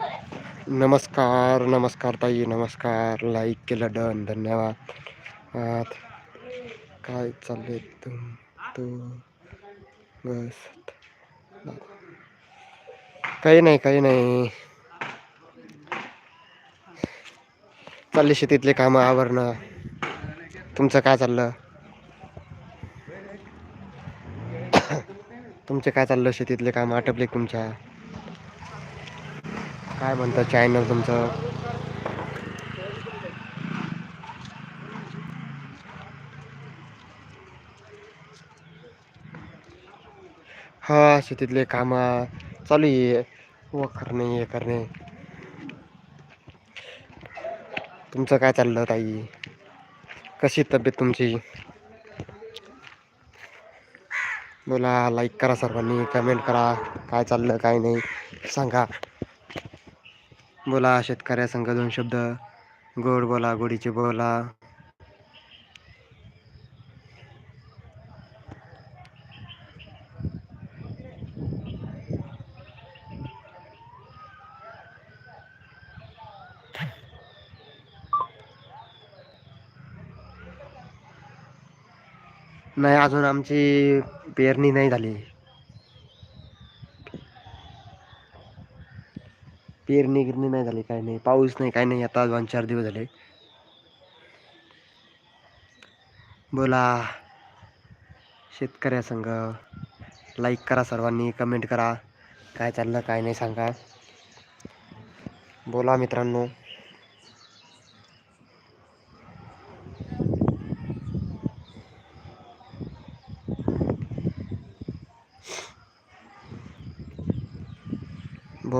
नमस्कार नमस्कार ताई नमस्कार. लाईक केलं डन धन्यवाद. काय चालले तुम तू? बस. काही नाही काही नाही. चालले शेतीतले कामं आवरणं. तुमचं काय चाललं? तुमचं काय चाललं शेतीतले कामं? आटपले तुमच्या? काय म्हणतं चॅनल तुमचं? हा शेतीतले काम चालू आहे. व करणे हे करणे. तुमचं काय चाललं ताई? कशी तब्येत तुमची? बोला लाईक करा सर्वांनी कमेंट करा. काय चाललं काय नाही सांगा. बोला शेतकऱ्यासंग दोन शब्द. गोड बोला गोडीचे बोला. नाही अजून आमची पेरणी नाही झाली. पेरणी गिरणी नाही झाली काय नाही. पाऊस नाही काय नाही. आता दोन चार दिवस झाले. बोला. शेतकऱ्या संघ लाईक करा सर्वांनी कमेंट करा. काय चाललं काय नाही सांगा. बोला मित्रांनो.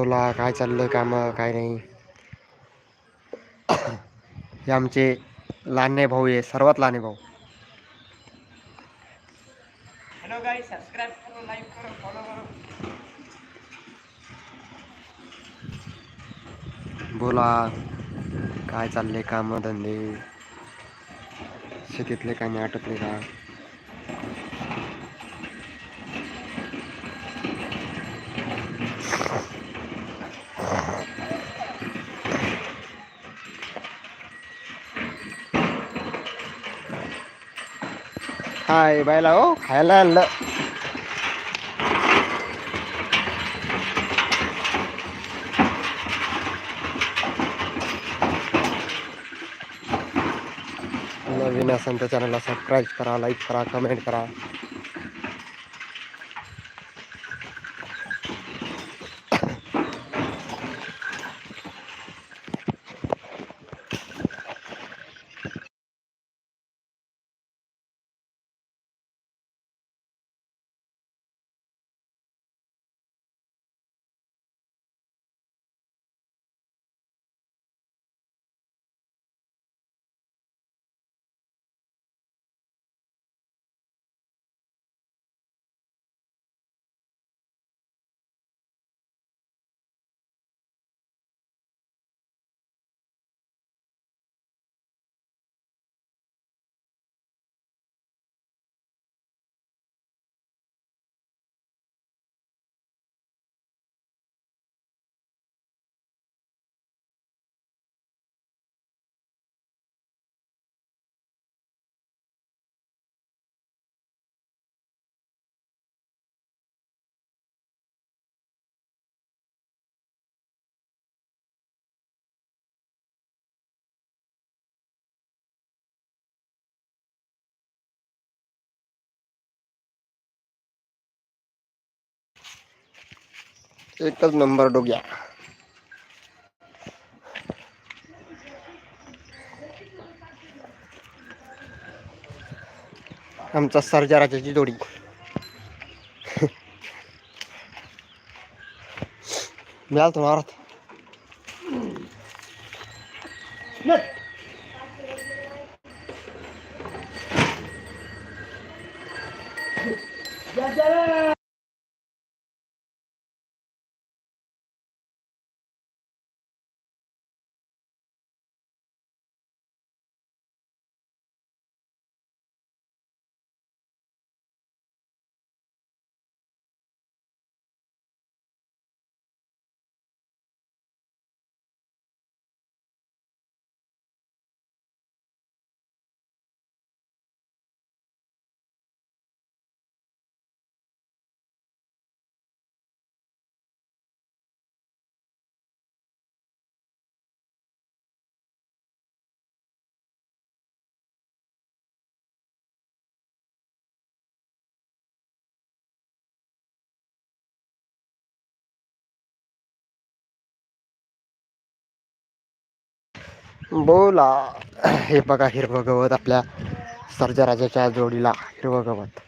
बोला काय चाललं काम काय नाही. हे आमचे लहाने भाऊ आहे सर्वात लहाने भाऊ. हॅलो गाई सबस्क्राईब करो लाईक करो फॉलो करो. बोला काय चालले काम धंदे? शेतीतले कामे आटपले का? हाय बायला हो खायला आणलं. नवीन असेल तर चॅनलला सबस्क्राईब करा लाईक करा कमेंट करा. एकच नंबर डोग्या. आमचा सरजा राजाची जोडी. मिळाल तुम्हाला बोला. हे बघा हिरवं गवत आपल्या सर्जराजाच्या जोडीला हिरवं गवत.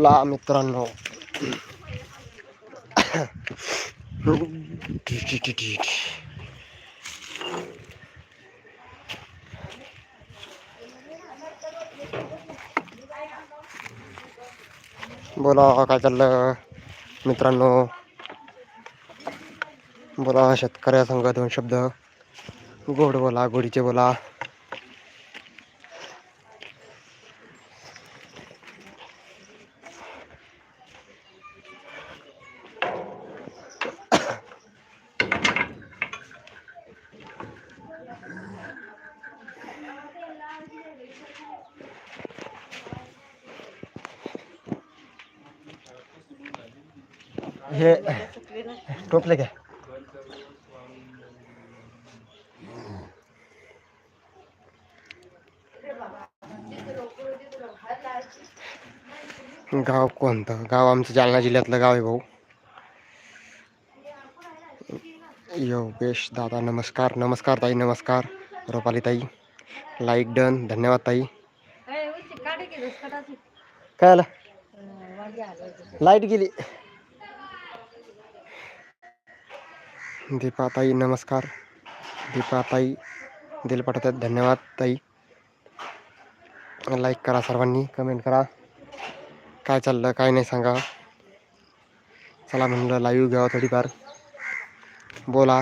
बोला मित्रांनो. बोला काय चाललं? मित्रांनो. बोला शेतकऱ्यासंग दोन शब्द. गोड बोला गोडीचे बोला. हे टोपले काय गाव कोणतं गाव आमचं जालना जिल्ह्यातलं गाव आहे भाऊ योगेश दादा नमस्कार नमस्कार ताई नमस्कार। रुपाली ताई लाईक डन धन्यवाद ताई। काय आलं लाईट गेली। दीपाताई नमस्कार. दीपाताई दिल पाठवतात धन्यवाद ताई. लाईक करा सर्वांनी कमेंट करा. काय चाललं काय नाही सांगा. चला म्हणलं लाईव्ह घ्यावं थोडीफार. बोला.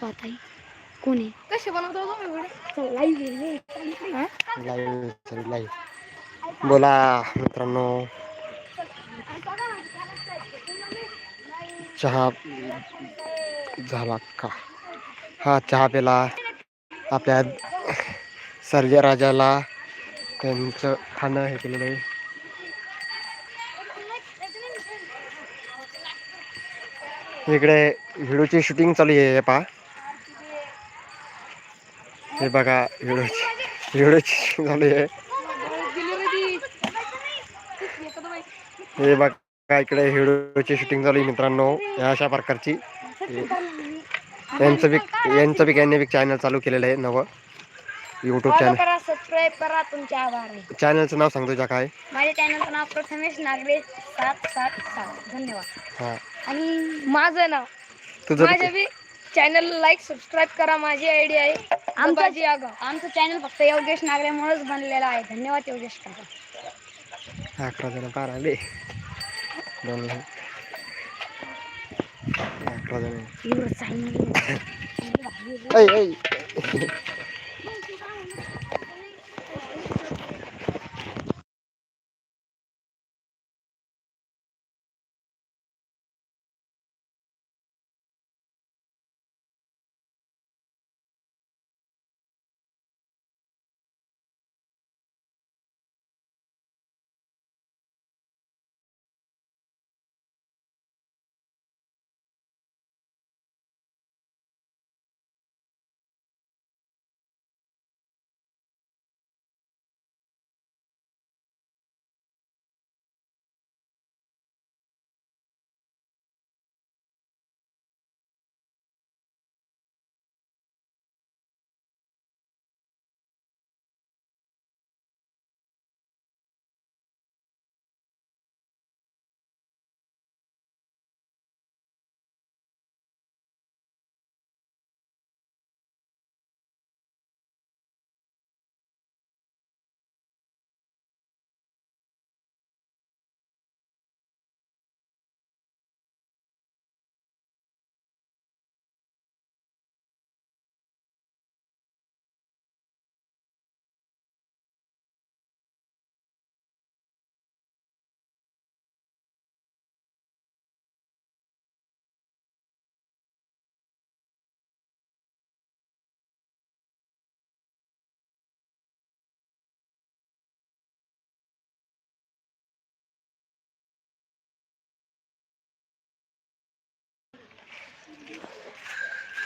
पाहत आहे कोण कसे बनवतो लाईव्ह बोला मित्रांनो. चहा झाला का? हा चहा प्याला आपल्या सर्जे राजाला त्यांचं खाणं हे केलेलं आहे. इकडे व्हिडिओची शूटिंग चालू आहे पा हे बघा व्हिडिओची व्हिडिओची शूटिंग चालू आहे. हे बघा इकडे व्हिडिओची शूटिंग चालू आहे मित्रांनो या अशा प्रकारची. यांचं बी यांचं बी यांनी बी चॅनल चालू केलेलं आहे नवं यूट्यूब फॉलो चॅनल करा सबस्क्राईब करा तुमचे आभार. आहे चॅनलचं नाव सांगतो तुझ्या काय. माझ्या चॅनलचं नाव प्रथमेश नागरे सात सात सात. धन्यवाद. हां. आणि माझं नाव. तुझं माझ्या बी चॅनल लाईक सबस्क्राईब करा माझी आयडी आहे. आमचं आमचं चॅनल फक्त योगेश नागरेमुळेच बनलेलं आहे. धन्यवाद योगेश काका. अकरा जण पार आले. दोन लाख. अकरा जण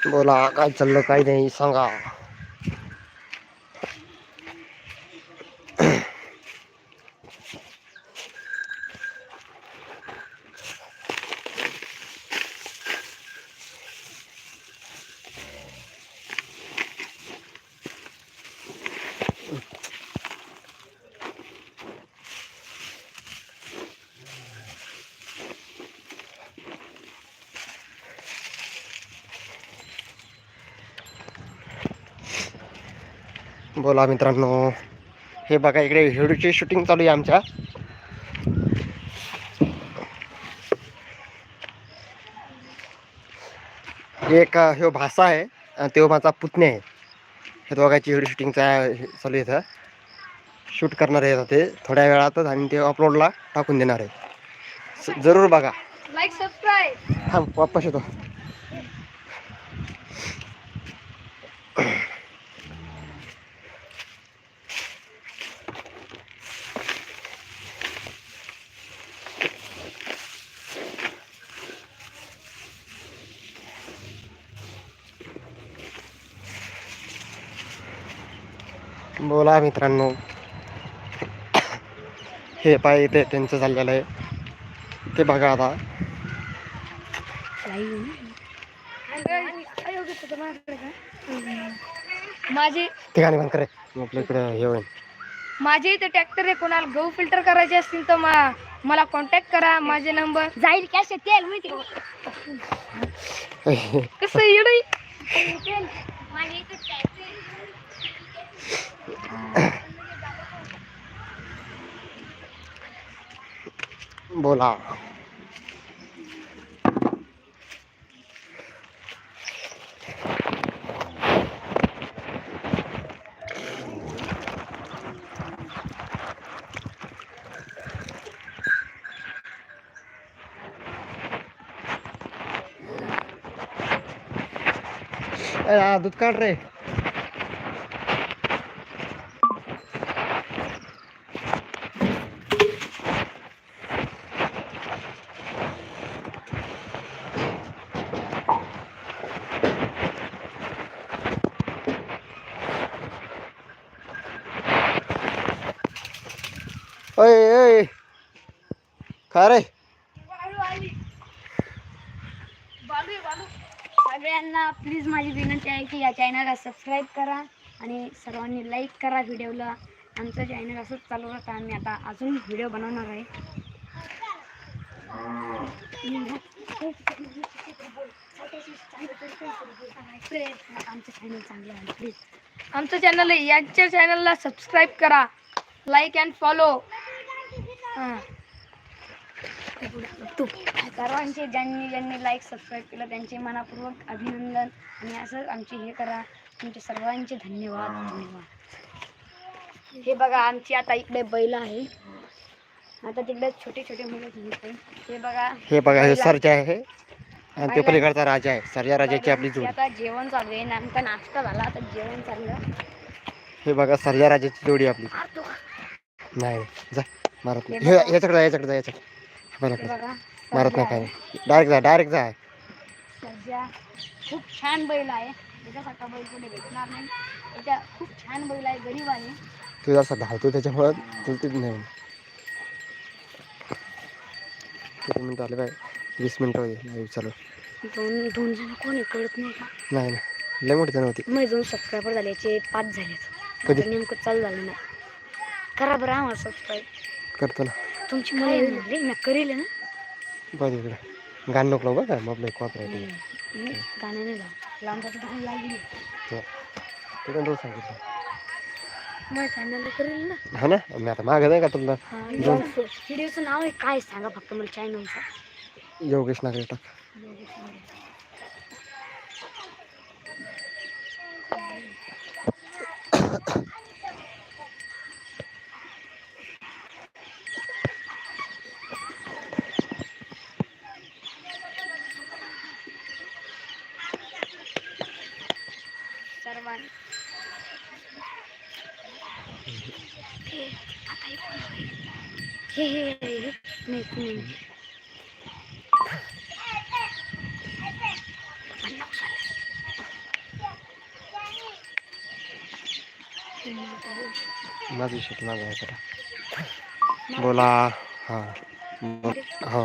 बोला काय चाललं काय नाही सांगा बोला मित्रांनो. हे बघा इकडे व्हिडिओची शूटिंग चालू आहे आमच्या. एक ह्यो भाषा आहे आणि तो माझा पुतण्या आहे. हे दोघांची व्हिडिओ शूटिंगचा चालू आहे इथं. शूट करणार आहे ते. थोड्या वेळातच आणि ते अपलोडला टाकून देणार आहे. जरूर बघा. लाईक सबस्क्राईब थांब वापस येतो. बोला मित्रांनो. हे पाय इथे त्यांचं चाललेलं आहे. ते बघा आता. माझे गाणी बंद करे आपल्या इकडे हे होईल माझे इथे ट्रॅक्टर आहे कोणाला गहू फिल्टर करायचे असतील तर मा- मला कॉन्टॅक्ट करा. माझे नंबर जाईल कॅश तेल माहिती कसं येडं ए, बोला. दूध काढ रे. खा रे? सगळ्यांना प्लीज माझी विनंती आहे की या चॅनलला सबस्क्राईब करा आणि सर्वांनी लाईक करा व्हिडिओला आमचं चॅनल असंच चालू राहतं. आम्ही आता अजून व्हिडिओ बनवणार आहे. आमचं चॅनल चांगलं आहे प्लीज आमचं चॅनल आहे. यांच्या चॅनलला सबस्क्राईब करा. लाईक अँड फॉलो हां. तू सर्वांचे ज्यांनी ज्यांनी लाईक सबस्क्राईब केलं त्यांचे मनापूर्वक अभिनंदन. आणि असं आमचे हे करा. तुमचे सर्वांचे धन्यवाद. धन्यवाद. हे बघा आमची आता इकडे बैल आहे. आता तिकडे छोटे छोटे मुलं. हे बघा. हे बघा हे सरजा आहे. आणि ते पलीकडचा राजा आहे. सरजा राजाची आपली जोडी. आता जेवण चालू आहे. नेमका नाश्ता झाला. आता जेवण चाललं हे बघा सरजा राजाची जोडी आपली? नाही जा मारत नाही. याच्याकडे जा याच्याकडे जा याच्याकडे. बघा मारत नाही काय डायरेक्ट जा डायरेक्ट जा. सध्या खूप छान बैल आहे. त्याच्यासारखा बैल कुठे भेटणार नाही. त्याच्या खूप छान बैल आहे गरीब आहे. तू जसा धावतो त्याच्यामुळं तुला ते नाही किती मिनिटं आले बाय वीस मिनिटं होते चालू. दोन दोन जण कोणी कळत नाही का? नाही नाही. लय मोठी जण होती. मग दोन सबस्क्रायबर झाल्याचे पाच झालेत. कधी? नेमकं चालू झालं नाही. करा बरं आम्हाला सबस्क्राईब करतो ना. तुमची मला येऊन आली मी करेल ना. बघ इकडे. गाणं नको बघ मग कॉपरायटिंग मी गाणं नाही लांबसाठी तर लागली ते पण रोज सांगितलं मग चॅनल करेल ना. हा ना? मी आता मागं नाही का तुला? व्हिडिओचं नाव आहे काय सांगा फक्त मला चॅनलचं योगेश नागरे टाक सर्वांनी हे, आता हे कोण आहे? हे हे नाही माझी शेत माझा बोला. हां. बोल हो.